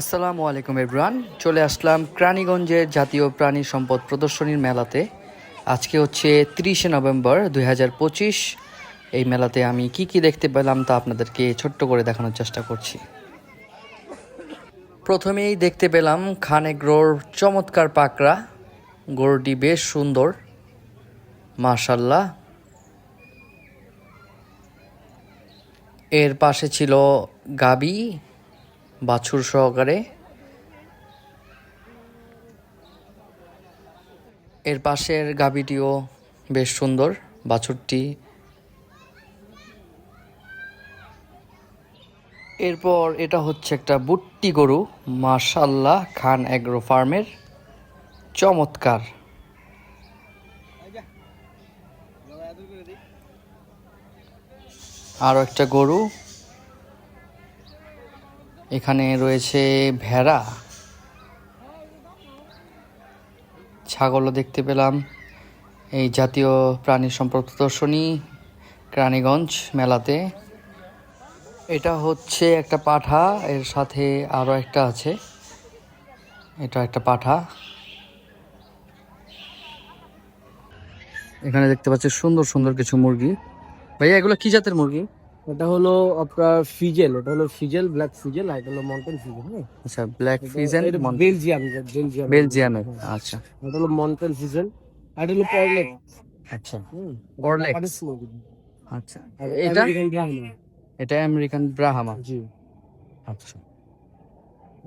আসসালামু আলাইকুম এভরান চলে আসলাম ক্রানীগঞ্জের জাতীয় প্রাণী সম্পদ প্রদর্শনীর মেলাতে। আজকে হচ্ছে তিরিশে নভেম্বর দুই হাজার পঁচিশ। এই মেলাতে আমি কি কি দেখতে পেলাম তা আপনাদেরকে ছোট্ট করে দেখানোর চেষ্টা করছি। প্রথমেই দেখতে পেলাম খানেগ্রোর চমৎকার পাকড়া। গরুটি বেশ সুন্দর। মাশাল্লাহ। এর পাশে ছিল গাবি। বাছুর সহকারে। এর পাশের গাবিটিও বেশ সুন্দর, বাছুরটি। এরপর এটা হচ্ছে একটা বুট্টি গরু মাশাল্লাহ খান অ্যাগ্রো ফার্মের চমৎকার। আরও একটা গরু। এখানে রয়েছে ভেড়া। ছাগলও দেখতে পেলাম। এই জাতীয় প্রাণী সম্পদ প্রদর্শনী রানীগঞ্জ মেলাতে। এটা হচ্ছে একটা পাঠা, এর সাথে আরও একটা আছে। এটা একটা পাঠা। এখানে দেখতে পাচ্ছি সুন্দর সুন্দর কিছু মুরগি। ভাইয়া, এগুলো কি জাতের মুরগি? এটা হলো আপনার ফিজেল এটা হলো ফিজেল ব্ল্যাক ফিজেল আর এটা হলো মাউন্টেন ফিজেল হ্যাঁ? আচ্ছা ব্ল্যাক ফিজেন বেলজিয়াম বেলজিয়াম বেলজিয়ামের আচ্ছা। এটা হলো মাউন্টেন ফিজেল আর এটা হলো পরলেট আচ্ছা মুরগি। আচ্ছা এটা? এটা আমেরিকান ব্রাহামা জি। আচ্ছা।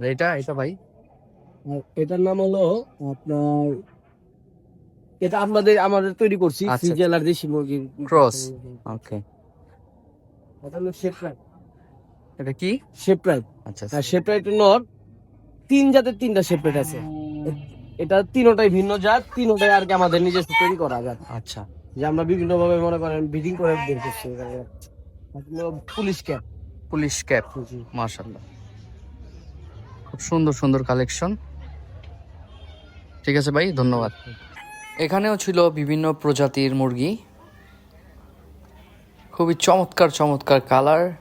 এটা এটা ভাই? এটার নাম হলো আপনার এটা আমাদের আমাদের তৈরি করছি আচ্ছা। ফিজেল আর দেশি মুরগির Cross। ওকে এটা হলো শেপরাইট এটা কি? শেপরাইট আচ্ছা আর নর। তিন জাতের তিনটা শেপরাইট আছে। এটা তিনোটাই ভিন্ন জাত তিনোটাই আর কি আমাদের নিজস্ব তৈরি করা জাত। আচ্ছা। যে আমরা বিভিন্ন ভাবে মনে করেন ব্রিডিং করে বের করছি পুলিশ ক্যাপ পুলিশ ক্যাপ মাশাআল্লাহ। খুব সুন্দর সুন্দর কালেকশন ঠিক আছে ভাই ধন্যবাদ। এখানেও ছিল বিভিন্ন প্রজাতির মুরগি। খুবই চমৎকার চমৎকার কালার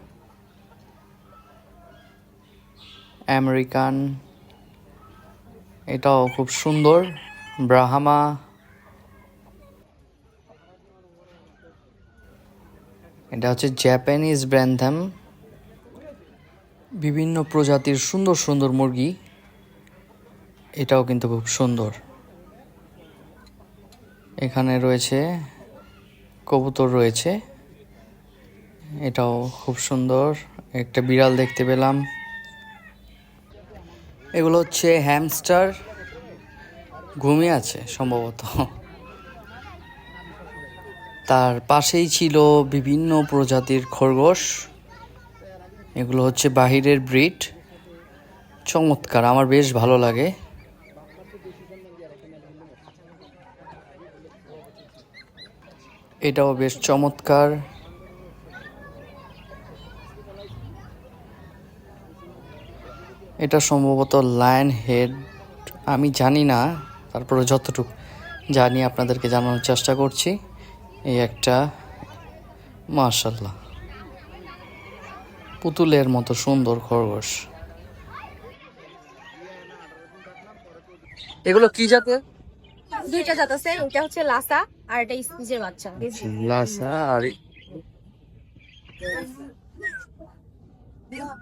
আমেরিকান এটাও খুব সুন্দর। ব্রাহামা এটা হচ্ছে জ্যাপানিজ ব্র্যান্থাম বিভিন্ন প্রজাতির সুন্দর সুন্দর মুরগি। এটাও কিন্তু খুব সুন্দর। এখানে রয়েছে, কবুতর রয়েছে। এটাও খুব সুন্দর। একটা বিড়াল দেখতে পেলাম। এগুলো হচ্ছে হ্যামস্টার। ঘুমিয়ে আছে সম্ভবত। তার পাশেই ছিল বিভিন্ন প্রজাতির খরগোশ। এগুলো হচ্ছে বাহিরের ব্রিড। চমৎকার, আমার বেশ ভালো লাগে। এটাও বেশ চমৎকার। এটা সম্ভবত লায়ন হেড আমি জানি না তারপরে যতটুকু জানি আপনাদেরকে জানানোর চেষ্টা করছি এই একটা মাশাল্লাহ পুতুলের মতো সুন্দর খরগোশ। এগুলো কি জাতের? দুইটা জাত আছে এটা হচ্ছে লাসা আর এটা স্পিচের বাচ্চা লাসা আর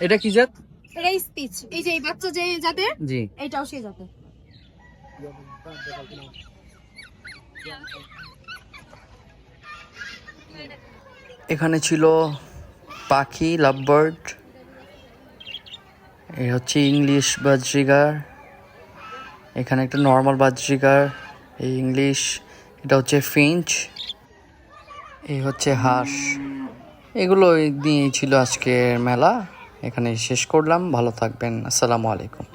এটা কি জাত? স্পিচ এই যে এই বাচ্চা যে জি। এটাও সেই এখানে ছিল পাখি লাভবার্ড। এই হচ্ছে ইংলিশ বাজরিগার। এখানে একটা নর্মাল বাজরিগার এই ইংলিশ। এটা হচ্ছে ফিঞ্চ। এই হচ্ছে হাঁস। এগুলো দিয়েই ছিল আজকের মেলা। এখানে শেষ করলাম। ভালো থাকবেন। আসসালামু আলাইকুম।